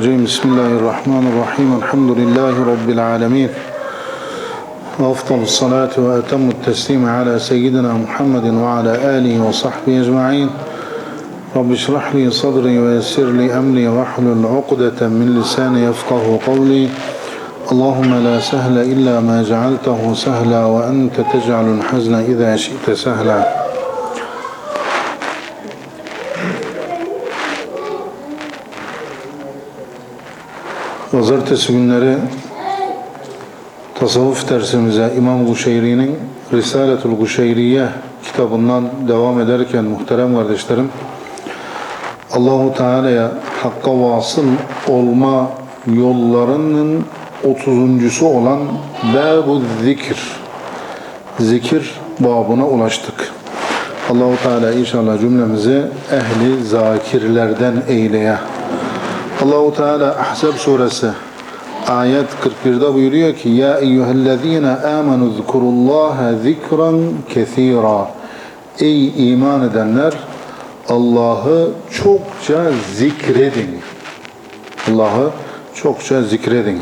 الرجيم. بسم الله الرحمن الرحيم. الحمد لله رب العالمين. وأفضل الصلاة وأتم التسليم على سيدنا محمد وعلى آله وصحبه أجمعين. رب اشرح لي صدري ويسر لي أمري واحلل عقدة من لساني يفقه قولي. اللهم لا سهل إلا ما جعلته سهلا وأنت تجعل الحزن إذا شئت سهلا. Pazartesi günleri tasavvuf dersimize İmam Guşeyri'nin Risaletul Guşeyriye kitabından devam ederken muhterem kardeşlerim Allahu Teala'ya hakka vasıl olma yollarının 30.sü olan Babu Zikir zikir babına ulaştık. Allahu Teala inşallah cümlemizi ehli zakirlerden eyleye. Allahu Teala Ahzab suresi ayet 41'de buyuruyor ki ya eyyühellezine amenu zkurullaha zikran kesira ey iman edenler Allah'ı çokça zikredin Allah'ı çokça zikredin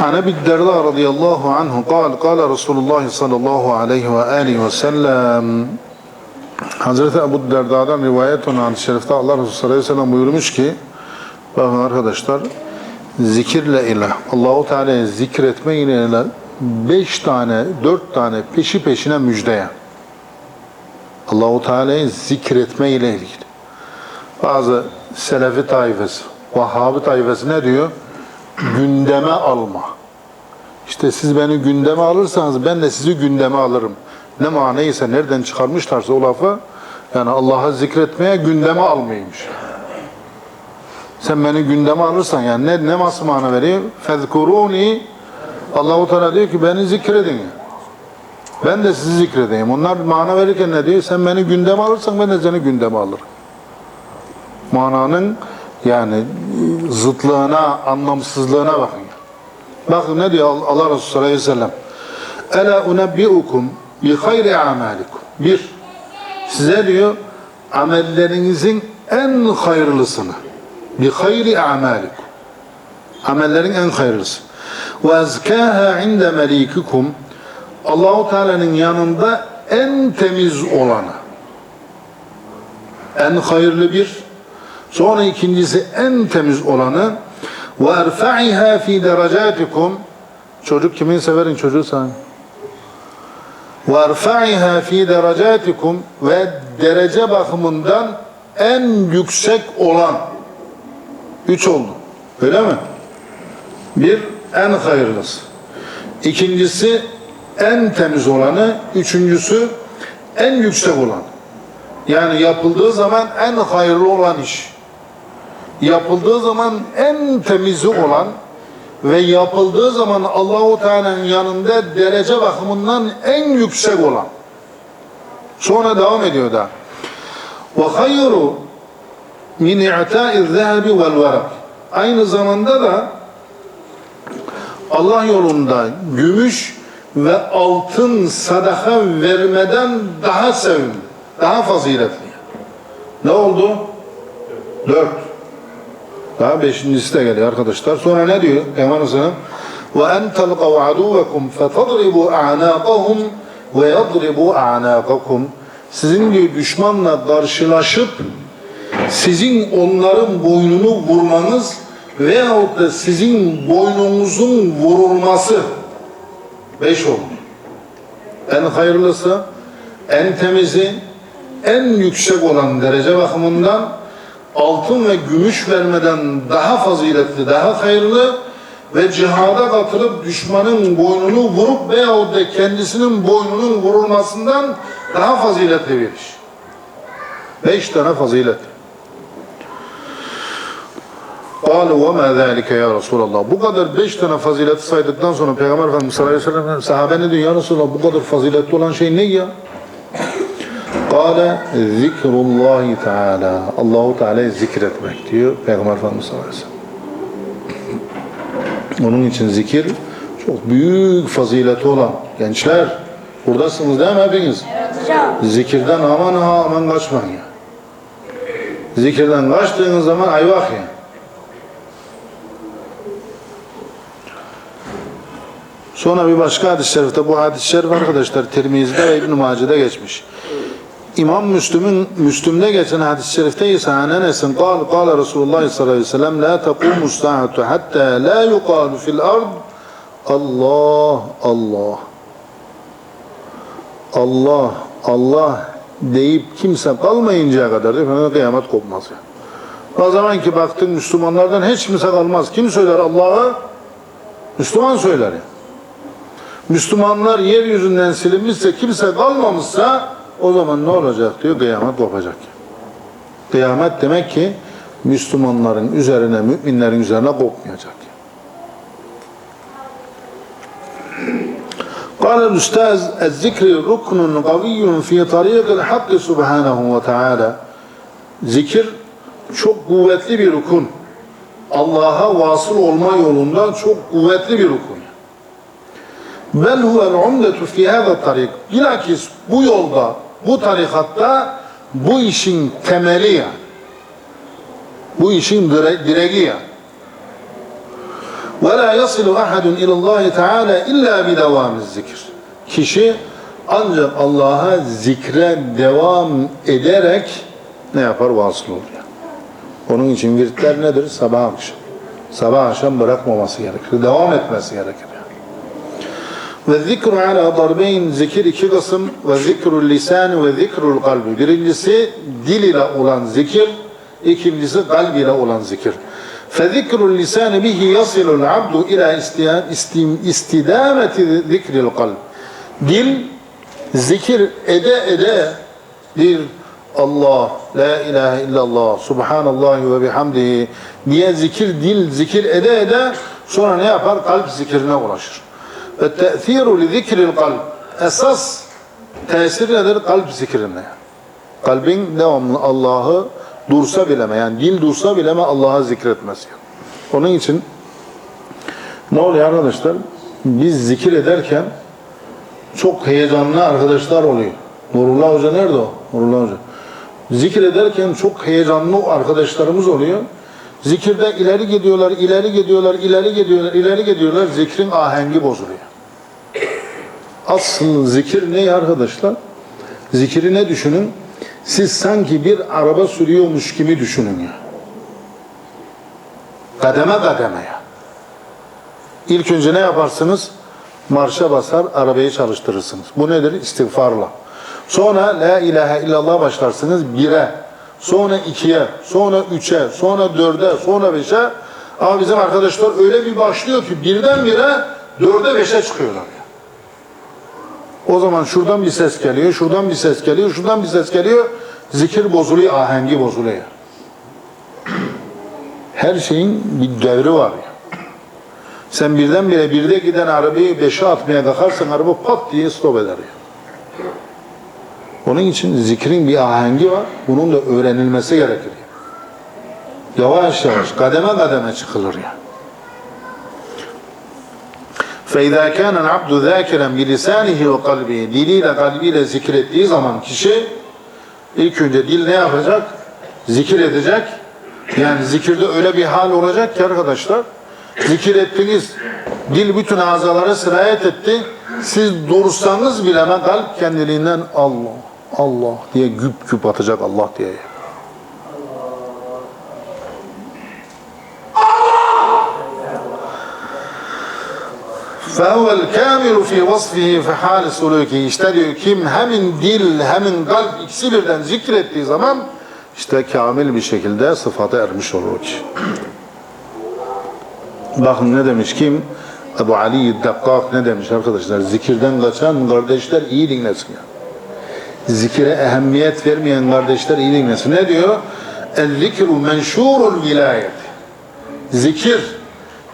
عن أبي الدرداء رضي الله عنه قال قال رسول الله صلى الله عليه وآله وسلم Hazreti Ebu Derda'dan rivayet olan şerifte Allah Resulü sallallahu aleyhi ve sellem buyurmuş ki bakın arkadaşlar zikirle ile Allahu Teala'yı zikretme ile ile beş tane, dört tane peşi peşine müjdeye. Allahu Teala'yı zikretme ile ilgili. Bazı Selefi taifesi, Vahhabi taifesi ne diyor? Gündeme alma. İşte siz beni gündeme alırsanız ben de sizi gündeme alırım. Ne manaysa nereden çıkarmışlarsa o lafı yani Allah'ı zikretmeye gündeme almaymış. Sen beni gündeme alırsan yani ne, ne nasıl mana veriyor? Fezkuruni Allahu Teala diyor ki beni zikredin. Ben de sizi zikredeyim. Onlar mana verirken ne diyor? Sen beni gündeme alırsan ben de seni gündeme alırım. Mananın yani zıtlığına, anlamsızlığına bakın. Bakın ne diyor Allah Resulü sallallahu aleyhi ve sellem? Ela unebbiukum bi hayri amalikum. Bir, size diyor amellerinizin en hayırlısını. Bi hayri amalikum. Amellerin en hayırlısı. Ve ezkâhâ inde melikikum. Allahu Teala'nın yanında en temiz olanı. En hayırlı bir. Sonra ikincisi en temiz olanı. Ve erfa'iha fi derecatikum. Çocuk kimin severin çocuğu sahip. وَاَرْفَعِهَا ف۪ي derecatikum ve derece bakımından en yüksek olan üç oldu. Öyle mi? Bir, en hayırlısı. İkincisi, en temiz olanı. Üçüncüsü, en yüksek olan. Yani yapıldığı zaman en hayırlı olan iş. Yapıldığı zaman en temizi olan ve yapıldığı zaman Allahu Teala'nın yanında derece bakımından en yüksek olan. Sonra devam ediyor da. Ve hayru min i'ta'iz zehebi vel verak. Aynı zamanda da Allah yolunda gümüş ve altın sadaka vermeden daha sevimli, daha faziletli. Ne oldu? Dört. Daha beşincisi de geliyor arkadaşlar. Sonra ne diyor Peygamber Aleyhisselam? وَاَنْ تَلْقَوْا عَدُوَّكُمْ فَتَضْرِبُوا اَعْنَاقَهُمْ وَيَضْرِبُوا اَعْنَاقَكُمْ Sizin diyor düşmanla karşılaşıp sizin onların boynunu vurmanız veyahut da sizin boynunuzun vurulması beş oldu. En hayırlısı, en temizi, en yüksek olan derece bakımından altın ve gümüş vermeden daha faziletli, daha hayırlı ve cihada katılıp düşmanın boynunu vurup veyahut da kendisinin boynunun vurulmasından daha faziletli bir iş. Beş tane fazilet. قالوا وما ذلك ya Resulallah. Bu kadar beş tane fazileti saydıktan sonra Peygamber Efendimiz sallallahu aleyhi ve sellem sahabe ne diyor ya Resulallah bu kadar faziletli olan şey ne ya? Kale zikrullahi teala. Allahu Teala'yı zikretmek diyor Peygamber Efendimiz sallallahu. Onun için zikir çok büyük fazileti olan gençler buradasınız değil mi hepiniz? Evet. Zikirden aman ha aman kaçmayın ya. Zikirden kaçtığınız zaman ayvah ya. Sonra bir başka hadis-i şerifte bu hadis-i şerif arkadaşlar Tirmiz'de ve İbn-i Mace'de geçmiş. İmam Müslüm'ün Müslüm'de geçen hadis-i şerifte ise an Enes'in قال قال Resulullah sallallahu aleyhi ve sellem la taqumu saatu hatta la yuqalu fil ard Allah Allah Allah Allah deyip kimse kalmayıncaya kadar efendim, kıyamet kopmaz. Yani. O zaman ki baktın Müslümanlardan hiç kimse kalmaz. Kim söyler Allah'a? Müslüman söyler. Yani. Müslümanlar yeryüzünden silinmişse kimse kalmamışsa o zaman ne olacak diyor kıyamet kopacak. Kıyamet demek ki Müslümanların üzerine, müminlerin üzerine kopmayacak. قال الأستاذ الذكر ركن قوي في طريق الحق سبحانه وتعالى Zikir çok kuvvetli bir rukun. Allah'a vasıl olma yolunda çok kuvvetli bir rukun. Bel huvel umdetu fi hâzâ tarik. Bilakis bu yolda, bu tarikatta bu işin temeli yani. Bu işin dire direği yani. وَلَا يَصِلُ أَحَدٌ إِلَى اللّٰهِ تَعَالَى اِلَّا بِدَوَامِ zikir. Kişi ancak Allah'a zikre devam ederek ne yapar? Vasıl olur. Yani. Onun için viritler nedir? Sabah akşam. Sabah akşam bırakmaması gerekir. Devam etmesi gerekir. Ve zikru ala darbeyn zikir iki kısım ve zikrul lisan ve zikrul kalbi. Birincisi dil ile olan zikir, ikincisi kalb ile olan zikir. فذكر اللسان به يصل العبد إلى استدامة ذكر القلب Dil zikir ede ede bir Allah, la ilahe illallah, subhanallah ve bihamdihi diye zikir, dil zikir ede ede sonra ne yapar? Kalp zikrine ulaşır. Te'thiru li zikril kalb. Esas tesir nedir? Kalp zikrine. Kalbin devamlı Allah'ı dursa bileme yani dil dursa bileme Allah'a zikretmez. Onun için ne oluyor arkadaşlar? Biz zikir ederken çok heyecanlı arkadaşlar oluyor. Nurullah Hoca nerede o? Nurullah Hoca. Zikir ederken çok heyecanlı arkadaşlarımız oluyor. Zikirde ileri gidiyorlar, ileri gidiyorlar, ileri gidiyorlar, ileri gidiyorlar. Zikrin ahengi bozuluyor. Asıl zikir ne arkadaşlar? Zikri ne düşünün? Siz sanki bir araba sürüyormuş gibi düşünün ya. Kademe kademe ya. İlk önce ne yaparsınız? Marşa basar, arabayı çalıştırırsınız. Bu nedir? İstiğfarla. Sonra la ilahe illallah başlarsınız bire, sonra ikiye, sonra üçe, sonra dörde, sonra beşe. Ama bizim arkadaşlar öyle bir başlıyor ki birden bire dörde beşe çıkıyorlar. O zaman şuradan bir ses geliyor, şuradan bir ses geliyor, şuradan bir ses geliyor. Zikir bozuluyor, ahengi bozuluyor. Her şeyin bir devri var ya. Sen birdenbire birde giden arabayı beşe atmaya kalkarsan araba pat diye stop eder ya. Onun için zikrin bir ahengi var. Bunun da öğrenilmesi gerekir. Yavaş yavaş, kademe kademe çıkılır ya. فَاِذَا كَانَ الْعَبْدُ ذَاكِرًا بِلِسَانِهِ وَقَلْبِهِ Diliyle kalbiyle zikrettiği zaman kişi ilk önce dil ne yapacak? Zikir edecek. Yani zikirde öyle bir hal olacak ki arkadaşlar zikir ettiniz. Dil bütün azalara sirayet etti. Siz dursanız bile hemen kalp kendiliğinden Allah, Allah diye güp güp atacak Allah diye. فَهُوَ الْكَامِلُ فِي وَصْفِهِ فَحَالِ سُلُوكِهِ İşte diyor kim hemin dil hemin kalp ikisi birden zikrettiği zaman işte kamil bir şekilde sıfata ermiş olur o kişi. Bakın ne demiş kim? Ebu Ali Dakkak ne demiş arkadaşlar? Zikirden kaçan kardeşler iyi dinlesin. Ya. Zikire ehemmiyet vermeyen kardeşler iyi dinlesin. Ne diyor? El-zikru menşurul vilayet. Zikir,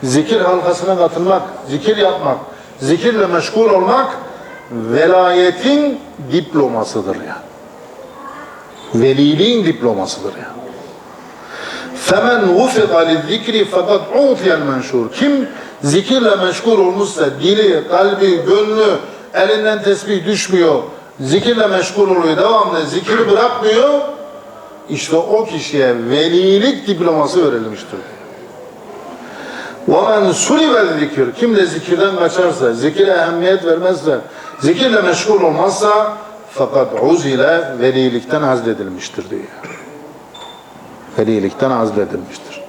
zikir halkasına katılmak, zikir yapmak, zikirle meşgul olmak velayetin diplomasıdır ya. Yani. Veliliğin diplomasıdır ya. Yani. فَمَنْ وُفِقَ لِلذِّكْرِ فَقَدْ عُوْتِيَ الْمَنْشُورِ Kim zikirle meşgul olmuşsa, dili, kalbi, gönlü, elinden tesbih düşmüyor, zikirle meşgul oluyor, devamlı zikri bırakmıyor, işte o kişiye velilik diploması verilmiştir. وَمَنْ سُلِبَ zikir Kim de zikirden kaçarsa, zikire ehemmiyet vermezse, zikirle meşgul olmazsa fakat uzile velilikten hazledilmiştir diyor. Velilikten hazledilmiştir.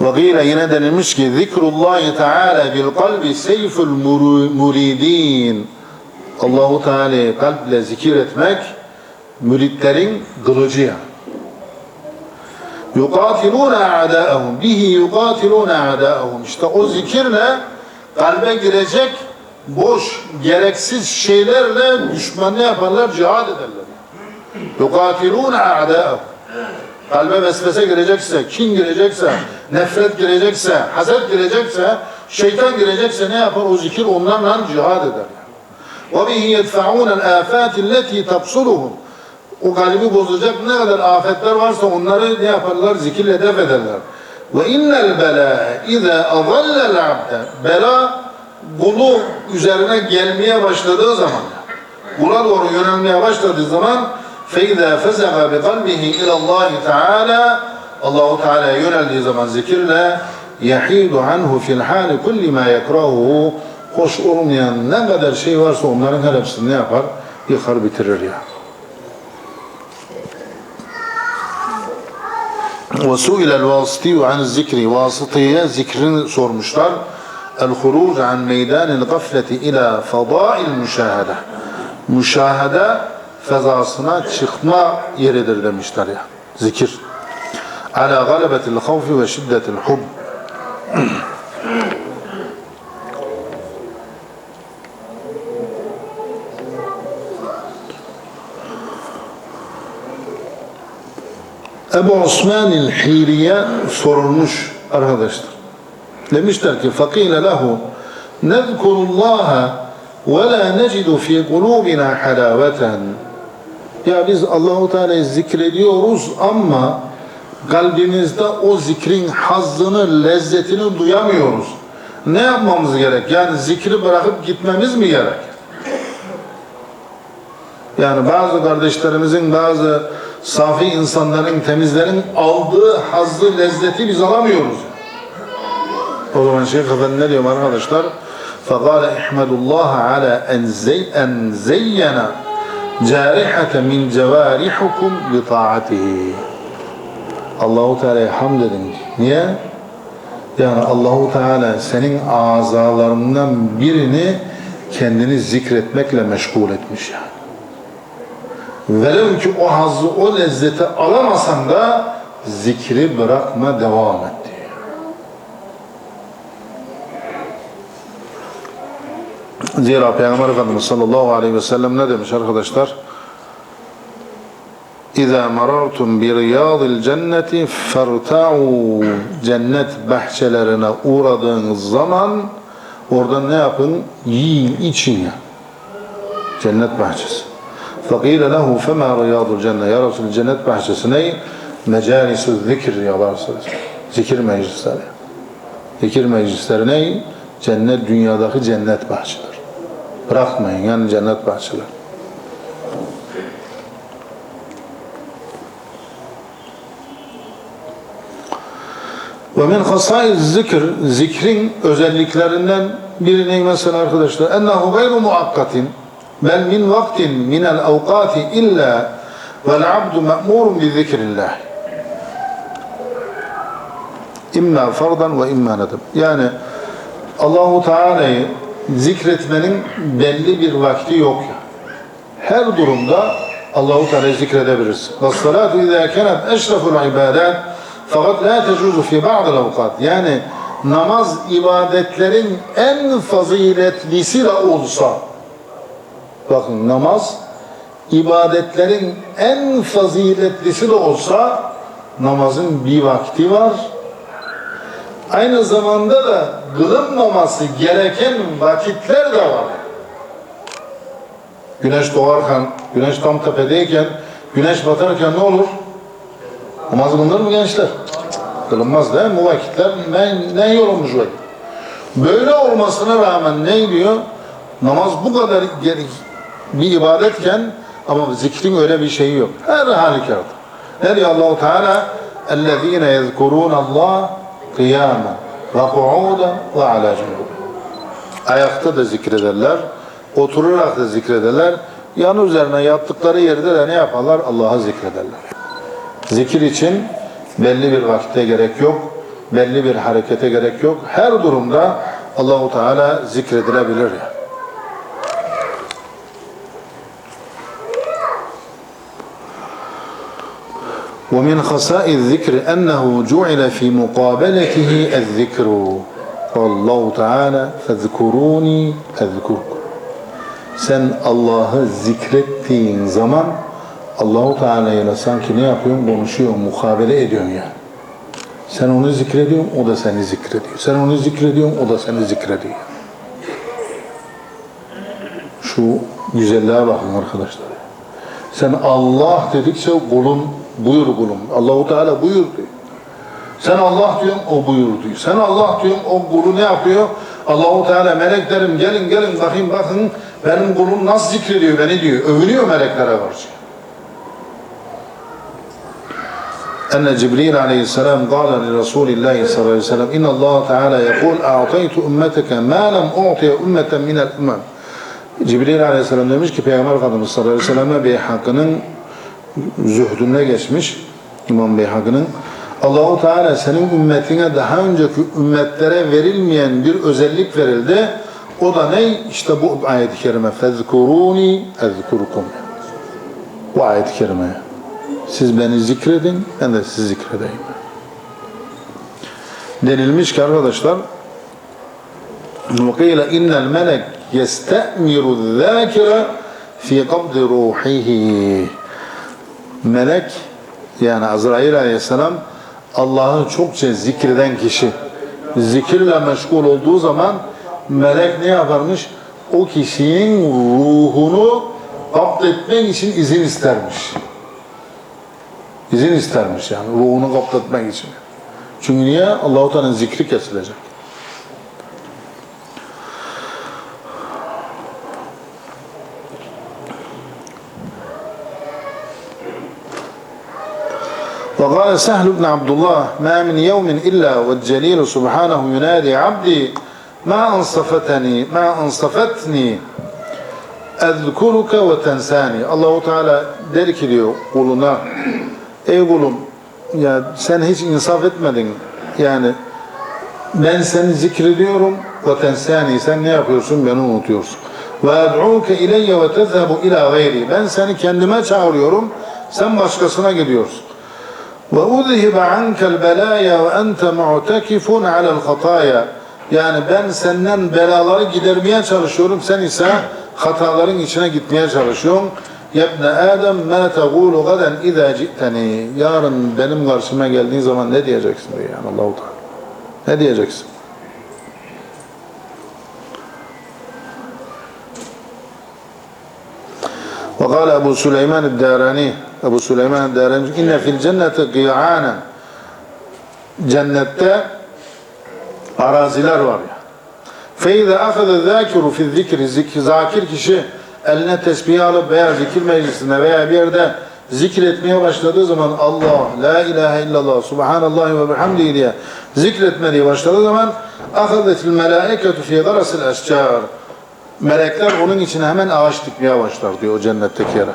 Ve yine denilmiş ki zikrullahi teala bil kalbi seyful muru- muridin. Allahu Teala'yı kalple zikir etmek müritlerin kılıcı yani. Yukatiluna a'da'ahum bihi yukatiluna a'da'ahum. İşte o zikirle kalbe girecek boş, gereksiz şeylerle düşmanı yaparlar, cihad ederler. Yukatiluna a'da'ahum. Kalbe vesvese girecekse, kin girecekse, nefret girecekse, haset girecekse, şeytan girecekse ne yapar? O zikir onlarla cihad eder. وَبِهِ يَدْفَعُونَ الْآفَاتِ الَّتِي تَبْصُرُهُم o kalbi bozacak ne kadar afetler varsa onları ne yaparlar? Zikirle def ederler. Ve innel bela ize azallel abde bela kulu üzerine gelmeye başladığı zaman kula doğru yönelmeye başladığı zaman feize fezaga bi kalbihi ilallahi teala Allahu Teala'ya yöneldiği zaman zikirle yahidu anhu fil hali kulli ma yekrahu hoş olmayan ne kadar şey varsa onların her hepsini ne yapar? Yıkar bitirir ya. Yani. وسئل الواسطي عن الذكر vasıtaya zikrini sormuşlar. El-huruc an meydanil gafleti ila fadail müşahede. Müşahede fezasına çıkma yeridir demişler ya. Zikir. Ala galebetil havfi ve şiddetil hub. Ebu Osman el-Hiriye sorulmuş arkadaşlar. Demişler ki fakile lehu nezkurullaha ve la necidu fi kulubina halaveten ya biz Allahu Teala'yı zikrediyoruz ama kalbimizde o zikrin hazzını, lezzetini duyamıyoruz. Ne yapmamız gerek? Yani zikri bırakıp gitmemiz mi gerek? Yani bazı kardeşlerimizin, bazı safi insanların, temizlerin aldığı hazzı, lezzeti biz alamıyoruz. O zaman Şeyh Efendi ne diyor arkadaşlar? فَقَالَ اِحْمَدُ اللّٰهَ عَلَى اَنْ زَيْ اَنْ زَيَّنَ جَارِحَةً مِنْ جَوَارِحُكُمْ بِطَاعَتِهِ Allahu Teala'ya hamd edin. Niye? Yani Allahu Teala senin azalarından birini kendini zikretmekle meşgul etmiş yani. Velev ki o hazzı, o lezzeti alamasan da zikri bırakma, devam et diyor. Zira Peygamber Efendimiz sallallahu aleyhi ve sellem ne demiş arkadaşlar? İza marartum bi riyadil cenneti ferta'u cennet bahçelerine uğradığınız zaman oradan ne yapın? Yiyin, için ya. Cennet bahçesi. فقيل له فما رياض الجنة ya Resul cennet bahçesi ne? Mecalisu zikir ya Resul. Zikir meclisleri. Zikir meclisleri ne? Cennet dünyadaki cennet bahçeleri. Bırakmayın yani cennet bahçeleri. Ve min hasaiz zikir, zikrin özelliklerinden biri ne mesela arkadaşlar? Ennehu gayru muakkatin min vaktin minel avkati illa vel abdu me'murun bi zikrillah. İmma fardan ve imma nedem. Yani Allahu Teala'yı zikretmenin belli bir vakti yok. Her durumda Allahu Teala'yı zikredebiliriz. Ve salatu izâ kenet eşraful ibadet fakat la tecuzu fi ba'dil avkat. Yani namaz ibadetlerin en faziletlisi de olsa bakın namaz ibadetlerin en faziletlisi de olsa namazın bir vakti var. Aynı zamanda da kılınmaması gereken vakitler de var. Güneş doğarken, güneş tam tepedeyken, güneş batarken ne olur? Namaz kılınır mı gençler? Kılınmaz değil mi? Bu vakitler ne, ne yorulmuş vakit. Böyle olmasına rağmen ne diyor? Namaz bu kadar geri- bir ibadetken Ama zikrin öyle bir şeyi yok. Her halükarda. Ne diyor Allah-u Teala? اَلَّذ۪ينَ يَذْكُرُونَ اللّٰهِ قِيَامًا وَقُعُودًا وَعَلَى جُنُوبٍ Ayakta da zikrederler, oturarak da zikrederler. Yan üzerine yattıkları yerde de ne yaparlar? Allah'ı zikrederler. Zikir için belli bir vakitte gerek yok, belli bir harekete gerek yok. Her durumda Allahu Teala zikredilebilir ya. ومن خصائص الذكر أنه جعل في مقابلته الذكر والله تعالى فاذكروني أذكركم sen Allah'ı zikrettiğin zaman Allahu Teala ile sanki ne yapıyorsun? Konuşuyorsun, mukabele ediyorsun yani. Sen onu zikrediyorsun, o da seni zikrediyor. Sen onu zikrediyorsun, o da seni zikrediyor. Şu güzelliğe bakın arkadaşlar. Sen Allah dedikçe kulun buyur kulum. Allahu Teala buyur diyor. Sen Allah diyorsun, o buyur diyor. Sen Allah diyorsun, o kulu ne yapıyor? Allahu Teala meleklerim gelin gelin bakayım bakın benim kulum nasıl zikrediyor beni diyor. Övünüyor meleklere karşı. أن جبريل عليه السلام قال لرسول الله صلى الله عليه وسلم إن الله تعالى يقول أعطيت أمتك ما لم أعطي أمة من الأمم Cibril Aleyhisselam demiş ki Peygamber Efendimiz sallallahu aleyhi ve selleme Beyhakı'nın zühdüne geçmiş İmam Beyhakı'nın Allahu Teala senin ümmetine daha önceki ümmetlere verilmeyen bir özellik verildi. O da ne? İşte bu ayet-i kerime. Fezkuruni ezkurukum. Bu ayet-i kerime. Siz beni zikredin, ben de sizi zikredeyim. Denilmiş ki arkadaşlar وقيل إن الملك يستأمر الذاكر في قبض روحه melek yani Azrail aleyhisselam Allah'ı çokça zikreden kişi zikirle meşgul olduğu zaman melek ne yaparmış? O kişinin ruhunu kapt etmek için izin istermiş. İzin istermiş yani ruhunu kapt etmek için. Çünkü niye? Allah-u Teala'nın zikri kesilecek. وقال سهل بن عبد الله ما من يوم إلا والجليل سبحانه ينادي عبدي ما أنصفتني ما أنصفتني أذكرك وتنساني الله Teala der ki diyor kuluna ey kulum ya sen hiç insaf etmedin yani ben seni zikrediyorum ve tensani sen ne yapıyorsun beni unutuyorsun ve ed'uke ileyye ve tezhebu ila gayri ben seni kendime çağırıyorum sen başkasına gidiyorsun وَاُذْهِبَ عَنْكَ الْبَلَايَا وَاَنْتَ مُعْتَكِفٌ عَلَى الْخَطَايَا Yani ben senden belaları gidermeye çalışıyorum, sen ise hataların içine gitmeye çalışıyorsun. يَبْنَ آدَمْ مَا تَقُولُ غَدًا اِذَا جِئْتَنِي Yarın benim karşıma geldiğin zaman ne diyeceksin diyor yani Allah-u Teala. Ne diyeceksin? وقال أبو سليمان الداراني Ebu Süleyman Derenici inne fil cennete gıya'anen cennette araziler var ya. Feyze ahade zâkiru fil zikri zikri zakir kişi eline tesbih alıp veya zikir meclisinde veya bir yerde zikretmeye başladığı zaman Allah, la ilahe illallah, subhanallah ve bihamdihi diye zikretmeye başladığı zaman ahadetil melâiketu fî garasil eşcar melekler onun içine hemen ağaç dikmeye başlar diyor o cennetteki yere.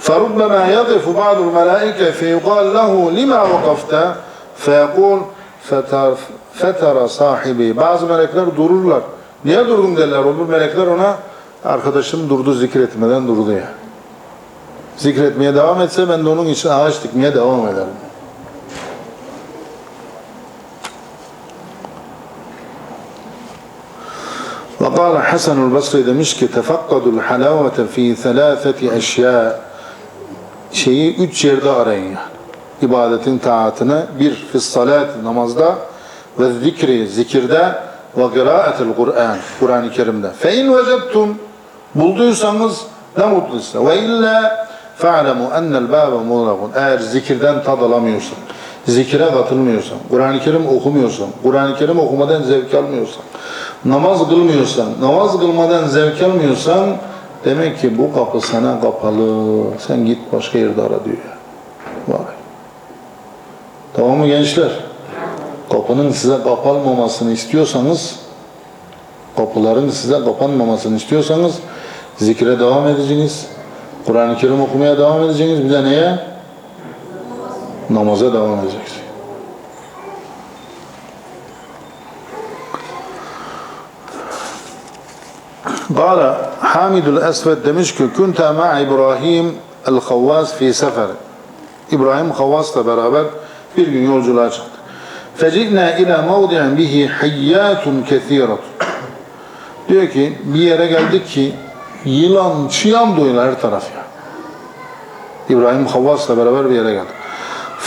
فربما يقف بعض الملائكة فيقال له لما وقفت فيقول فتر, فتر sahibi bazı melekler dururlar niye durdun derler olur melekler ona arkadaşım durdu zikretmeden durdu ya zikretmeye devam etse ben de onun için ağaç dikmeye devam ederim وقال حسن البصري demiş ki تفقدوا الحلاوة في ثلاثة أشياء şeyi üç yerde arayın yani. İbadetin taatını bir fissalat namazda ve zikri zikirde ve kıraatil Kur'an Kur'an-ı Kerim'de. Fe in vecettum bulduysanız ne mutlu size. Ve illa fa'lemu ennel bâbe muğlakun. Eğer zikirden tad alamıyorsan, zikire katılmıyorsan, Kur'an-ı Kerim okumuyorsan, Kur'an-ı Kerim okumadan zevk almıyorsan, namaz kılmıyorsan, namaz kılmadan zevk almıyorsan Demek ki bu kapı sana kapalı. Sen git başka yerde ara diyor. Vay. Tamam mı gençler? Kapının size kapanmamasını istiyorsanız kapıların size kapanmamasını istiyorsanız zikre devam edeceksiniz. Kur'an-ı Kerim okumaya devam edeceksiniz. Bir de neye? Namaza devam edeceksiniz. قال حامد الأسود demiş ki كنت مع إبراهيم الخواس في سفر İbrahim Havvas'la beraber bir gün yolculuğa çıktık. فَجِئْنَا إِلَى مَوْضِعٍ بِهِ حَيَّاتٌ كَثِيرَةٌ Diyor ki bir yere geldik ki yılan, çıyan doyular her taraf ya. İbrahim Havvas'la beraber bir yere geldik.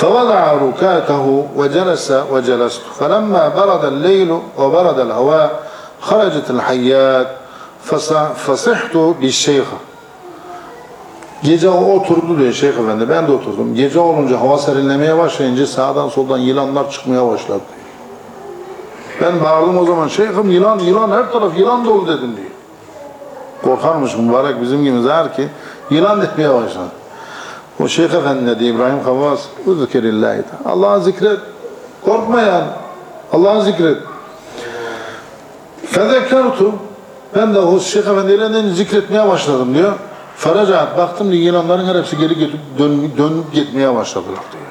فوضع ركاته وجلس وجلست فلما برد الليل وبرد الهواء خرجت الحيات فص- فصحت بالشيخ Gece o oturdu diyor Şeyh Efendi. Ben de oturdum. Gece olunca hava serinlemeye başlayınca sağdan soldan yılanlar çıkmaya başladı diyor. Ben bağırdım o zaman Şeyh'im yılan yılan her taraf yılan dolu dedim diyor. Korkarmış mübarek bizim gibi zar ki yılan demeye başladı. O Şeyh Efendi İbrahim Havvas Uzkirillahi Allah'ı zikret. Korkma yani. Allah'ı zikret. Fezekertu ben de o Şeyh Efendi'yle zikretmeye başladım diyor. Feracat baktım diyor yılanların hepsi geri götüp dön, dönüp gitmeye başladılar diyor.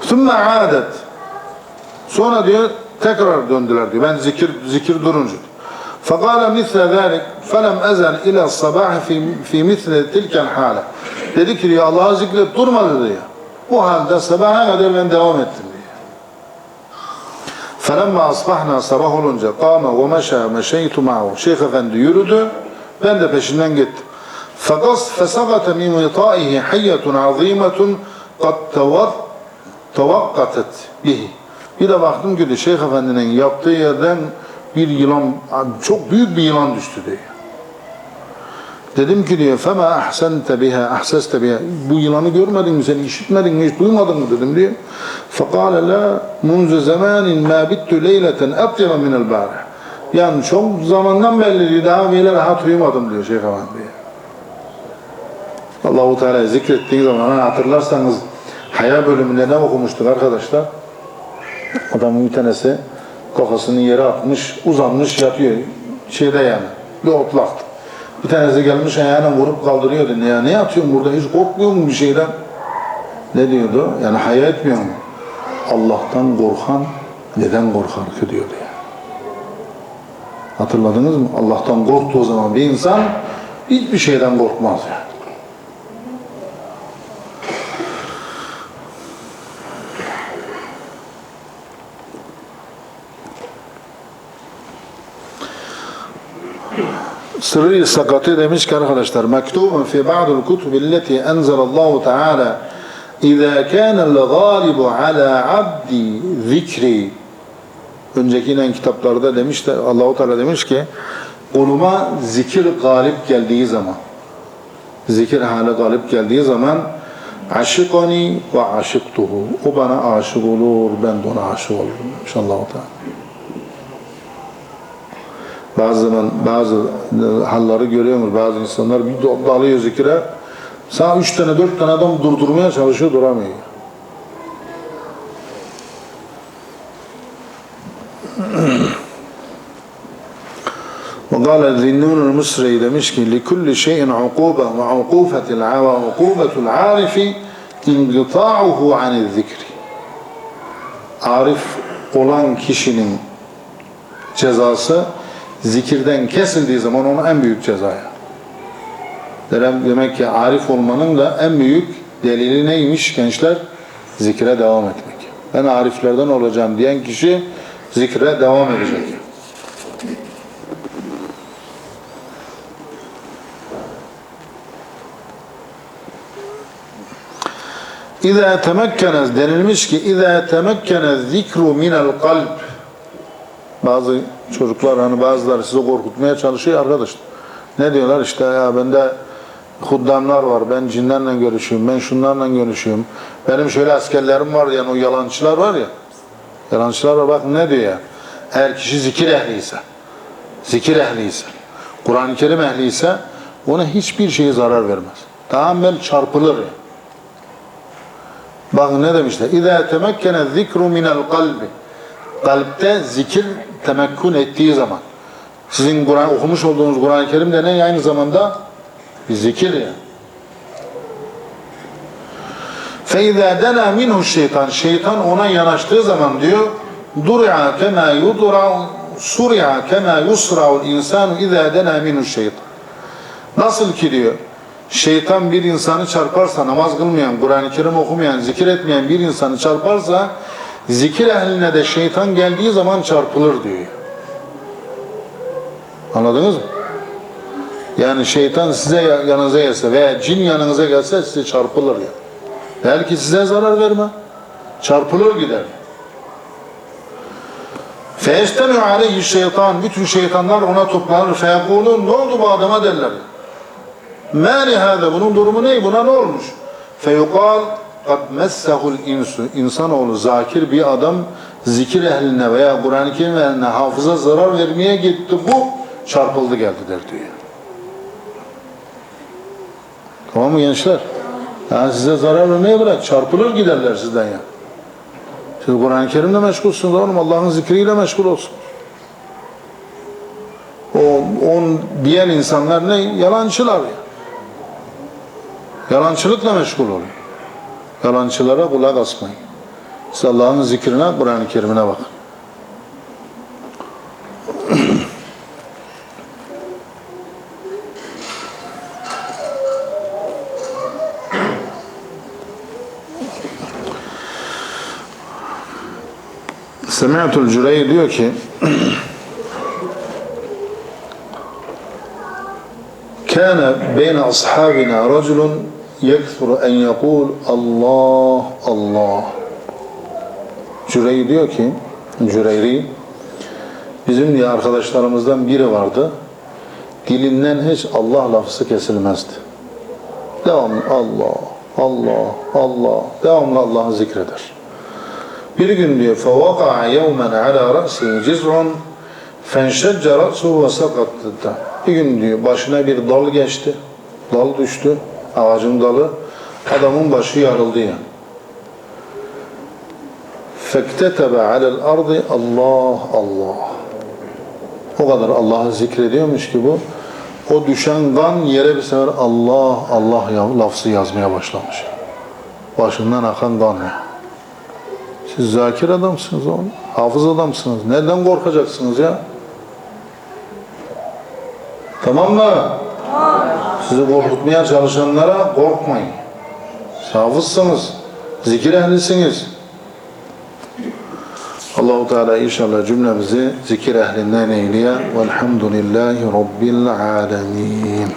Sümme adet sonra diyor tekrar döndüler diyor. Ben zikir zikir durunca. فقال مثل ذلك فلم أزل إلى الصباح في في مثل تلك الحالة. Dedi ki diyor Allah'ı zikret durmadı diyor. Bu halde sabaha kadar ben devam ettim diyor. فَلَمَّا أَصْبَحْنَا sabah olunca قَامَ وَمَشَى مَشَيْتُ مَعَهُ Şeyh Efendi yürüdü, ben de peşinden gittim. فَقَصْ فَسَقَتَ مِنْ وِطَائِهِ حَيَّةٌ عَظِيمَةٌ قَدْ تَوَقَّتَتْ بِهِ Bir de baktım ki de Şeyh Efendi'nin yaptığı yerden bir yılan, çok büyük bir yılan düştü diye. Dedim ki diyor fema ahsente biha ahseste biha. Bu yılanı görmedin mi sen işitmedin mi hiç duymadın mı dedim diyor. Fekale la munzu zamanin ma bittu leyleten atyama minel bari. Yani çok zamandan belli diyor daha böyle rahat uyumadım diyor Şeyh Efendi diyor. Allahu Teala zikrettiği zaman hatırlarsanız haya bölümünde ne okumuştuk arkadaşlar? Adamın bir tanesi kafasını yere atmış, uzanmış yatıyor. Şeyde yani, bir otlakta. Bir tanesi gelmiş ayağına vurup kaldırıyordu. Ya ne yatıyorsun burada? Hiç korkmuyor musun bir şeyden? Ne diyordu? Yani haya etmiyor mu? Allah'tan korkan neden korkar ki diyordu ya. Hatırladınız mı? Allah'tan korktuğu zaman bir insan hiçbir şeyden korkmaz yani. Sırrı sakatı demiş ki arkadaşlar mektubun fi ba'dul kutubi alleti enzelallahu teala İzâ kânel gâlibu alâ abdi zikri. Öncekinen kitaplarda demiş de Allahu Teala demiş ki kuluma zikir galip geldiği zaman zikir hali galip geldiği zaman aşıkani ve aşıktuhu. O bana aşık olur ben de ona aşık olurum demiş Allahu Teala bazı zaman bazı halları görüyoruz bazı insanlar bir dalıyor zikire sağ üç tane dört tane adam durdurmaya çalışıyor duramıyor. وقال الذنون المصري demiş ki لكل شيء عقوبة وعقوبة الع- وعقوبة العارف انقطاعه عن الذكر Arif olan kişinin cezası zikirden kesildiği zaman ona en büyük cezaya. Demek ki arif olmanın da en büyük delili neymiş gençler? Zikre devam etmek. Ben ariflerden olacağım diyen kişi zikre devam edecek. İza temekkene denilmiş ki İza temekkene zikru minel kalb bazı çocuklar hani bazıları sizi korkutmaya çalışıyor arkadaşlar. Ne diyorlar işte ya bende huddamlar var, ben cinlerle görüşüyorum, ben şunlarla görüşüyorum. Benim şöyle askerlerim var yani o yalancılar var ya. Yalancılar var bak ne diyor ya. Eğer kişi zikir ehliyse, zikir ehliyse, Kur'an-ı Kerim ehli ise ona hiçbir şeye zarar vermez. Tamamen çarpılır. yani. Bakın ne demişler? İza temekkene zikru minel kalbi Kalpte zikir temekkün ettiği zaman. Sizin Kur'an okumuş olduğunuz Kur'an-ı Kerim de ne? Aynı zamanda bir zikir ya. فَاِذَا دَنَا مِنْهُ şeytan Şeytan ona yanaştığı zaman diyor دُرْعَا كَمَا يُدْرَعُ سُرْعَا كَمَا يُسْرَعُ الْاِنْسَانُ اِذَا دَنَا مِنْهُ şeytan Nasıl ki diyor şeytan bir insanı çarparsa namaz kılmayan, Kur'an-ı Kerim okumayan, zikir etmeyen bir insanı çarparsa zikir ehline de şeytan geldiği zaman çarpılır diyor. Anladınız mı? Yani şeytan size yanınıza gelse veya cin yanınıza gelse size çarpılır ya. Belki size zarar verme. Çarpılır gider. Feestemi aleyhi şeytan. Bütün şeytanlar ona toplanır. Feyekulun ne oldu bu adama derler. Hâde bunun durumu ne? Buna ne olmuş? Feyukal kad messehul insu. İnsanoğlu zakir bir adam zikir ehline veya Kur'an-ı Kerim ehline hafıza zarar vermeye gitti. Bu çarpıldı geldi der diyor. Tamam mı gençler? Yani size zarar vermeye bırak. Çarpılır giderler sizden ya. Siz Kur'an-ı Kerim'le meşgulsünüz oğlum. Allah'ın zikriyle meşgul olsun. O on diğer insanlar ne? Yalancılar ya. Yalancılıkla meşgul olun. Yalancılara kulak asmayın. Siz Allah'ın zikrine, Kur'an-ı Kerim'ine bakın. Semi'tul Cürey diyor ki كان بين أصحابنا رجل يكثر أن يقول الله الله Cürey diyor ki Cüreyri bizim diye arkadaşlarımızdan biri vardı dilinden hiç Allah lafzı kesilmezdi devamlı Allah Allah Allah devamlı Allah'ı zikreder bir gün diyor فَوَقَعَ يَوْمًا عَلَى رَأْسِهِ جِزْعٌ فَانْشَجَّ رَأْسُهُ وَسَقَطْتَ Bir gün diyor başına bir dal geçti. Dal düştü. Ağacın dalı. Adamın başı yarıldı yani. فَاكْتَتَبَ عَلَى الْأَرْضِ Allah Allah. O kadar Allah'ı zikrediyormuş ki bu. O düşen kan yere bir sefer Allah Allah ya- lafzı yazmaya başlamış. Başından akan kan ya. Siz zakir adamsınız oğlum. Hafız adamsınız. Neden korkacaksınız ya? Tamam mı? Sizi korkutmaya çalışanlara korkmayın. Hafızsınız. Zikir ehlisiniz. Allahu Teala inşallah cümlemizi zikir ehlinden eyleye. Velhamdülillahi Rabbil alemin.